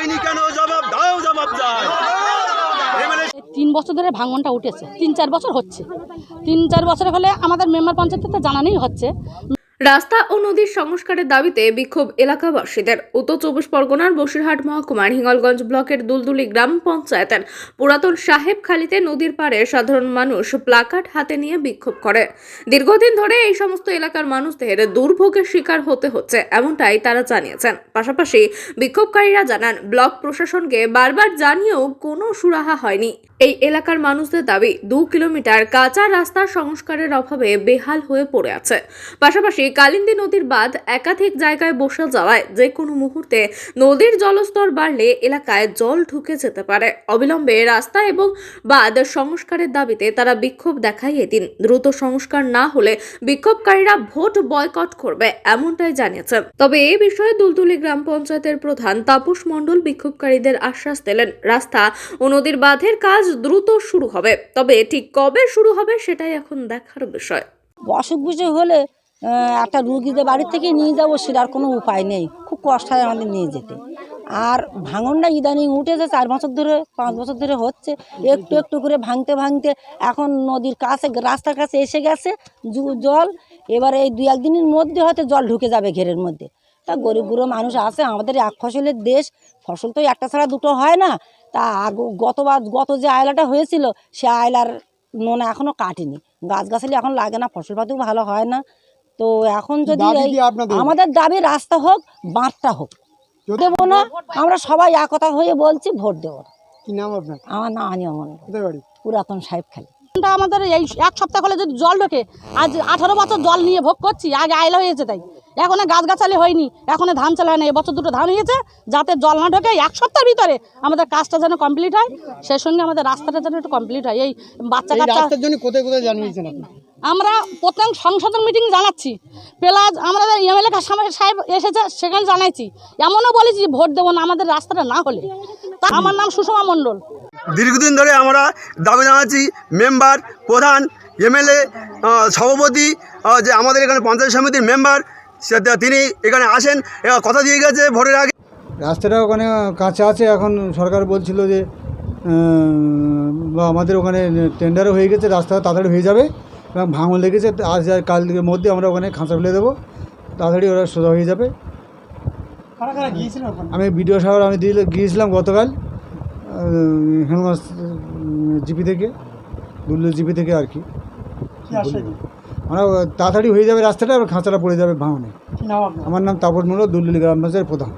হয়নি কেন? জবাব দাও, জবাব তিন বছর ধরে ভাঙনটা উঠেছে। তিন, চার বছর হচ্ছে। তিন, চার বছর হলে আমাদের মেম্বার পঞ্চায়েতে তো জানানোই হচ্ছে। রাস্তা ও নদীর সংস্কারের দাবিতে বিক্ষোভ এলাকাবাসীদের। উত্তর চব্বিশ পরগনার বসিরহাট মহকুমার হিঙ্গলগঞ্জ ব্লকের দুলদুলি গ্রাম পঞ্চায়েতের পুরাতন সাহেবখালীতে নদীর পাড়ে সাধারণ মানুষ প্লাকার্ড হাতে নিয়ে বিক্ষোভ করে। দীর্ঘদিন ধরে এই সমস্ত এলাকার মানুষদের দুর্ভোগের শিকার হতে হচ্ছে, এমনটাই তারা জানিয়েছেন। পাশাপাশি বিক্ষোভকারীরা জানান, ব্লক প্রশাসনকে বারবার জানিয়েও কোনো সুরাহা হয়নি। এই এলাকার মানুষদের দাবি, দু কিলোমিটার কাঁচা রাস্তার সংস্কারের অভাবে বেহাল হয়ে পড়ে আছে। পাশাপাশি কালিন্দী নদীর বাঁধ একাধিক জায়গায় বসে যাওয়ায় যে কোনো মুহূর্তে নদীর জলস্তর বাড়লে এলাকায় জল ঢুকে যেতে পারে। অবিলম্বে রাস্তা এবং বাঁধ সংস্কারের দাবিতে তারা বিক্ষোভ দেখায় এদিন। দ্রুত সংস্কার না হলে বিক্ষোভকারীরা ভোট বয়কট করবে এমনটাই জানিয়েছেন। তবে এ বিষয়ে দুলদুলি গ্রাম পঞ্চায়েতের প্রধান তাপস মণ্ডল বিক্ষোভকারীদের আশ্বাস দিলেন, রাস্তা ও নদীর বাঁধের কাজ দ্রুত শুরু হবে। তবে ঠিক কবে শুরু হবে সেটাই এখন দেখার বিষয়। অসুখ বিসুখ হলে একটা রুগীদের বাড়ির থেকে নিয়ে যাব সেটার কোনো উপায় নেই। খুব কষ্ট হয় আমাদের নিয়ে যেতে। আর ভাঙনটা ইদানিং উঠেছে, চার বছর ধরে, পাঁচ বছর ধরে হচ্ছে। একটু একটু করে ভাঙতে ভাঙতে এখন নদীর কাছে, রাস্তার কাছে এসে গেছে জল। এবার এই দু একদিনের মধ্যে হয়তো জল ঢুকে যাবে ঘেরের মধ্যে। তা গরিব গুঁড়ো মানুষ আছে, আমাদের এক ফসলের দেশ। ফসল তো একটা ছাড়া দুটো হয় না। তা গতবার গত যে আয়লাটা হয়েছিল, সে আয়লার নোনা এখনও কাটেনি। গাছগাছালি এখন লাগে না, ফসল পাতিও ভালো হয় না। তো এখন যদি? আমাদের দাবি রাস্তা হোক বাঁধটা হোক। দেবো না আমরা সবাই একতা হয়ে বলছি ভোট দেবো না। কি নাম আপনার? আমার নাম আনিয়া পুরাতন সাহেব খালি। আমাদের এই এক সপ্তাহ হলে যদি জল ঢোকে আজ আঠারো বছর জল নিয়ে ভোগ করছি আগে আয়লা হয়েছে তাই। এখন গাছগাছালি হয়নি এখন ধান চালা হয় না এবছর দুটো ধান হয়েছে যাতে জল না ঢোকে এক সপ্তাহের ভিতরে আমাদের কাজটা যেন কমপ্লিট হয় সেই সঙ্গে আমাদের রাস্তাটা যেন একটু কমপ্লিট হয়। এই বাচ্চা কাচ্চা জন্য কোথায় কোথায় জানিয়েছেন আপনি? আমরা প্রথম সংসদের মিটিং জানাচ্ছি। প্লাস আমাদের এমএলএ সাহেব এসেছে সেখানে জানাইছি। এমনও বলেছি যে ভোট দেবো না আমাদের রাস্তাটা না হলে। তা আমার নাম সুষমা মণ্ডল। দীর্ঘদিন ধরে আমরা দাবি জানাচ্ছি মেম্বার প্রধান এমএলএ সভাপতি যে আমাদের এখানে পঞ্চায়েত সমিতির মেম্বার সে- তিনি এখানে আসেন কথা দিয়ে গেছে ভোটের আগে। রাস্তাটা ওখানে কাঁচা আছে এখন সরকার বলছিল যে বা আমাদের ওখানে টেন্ডারও হয়ে গেছে রাস্তা তাড়াতাড়ি হয়ে যাবে। এবং ভাঙন লেগেছে আজ আর কালকের মধ্যে আমরা ওখানে খাঁচা ফেলে দেবো। তাড়াতাড়ি ওরা সোজা হয়ে যাবে। আমি বিডিও সাহেব আমি দিয়ে গিয়েছিলাম গতকাল হেলগঞ্জ জিপি থেকে দুল্লু জিপি থেকে আর কি। আমরা তাড়াতাড়ি হয়ে যাবে রাস্তাটা আর খাঁচাটা পড়ে যাবে ভাঙনে। আমার নাম তাপর মূল্য দুল্লু গ্রাম পঞ্চায়েতের প্রধান।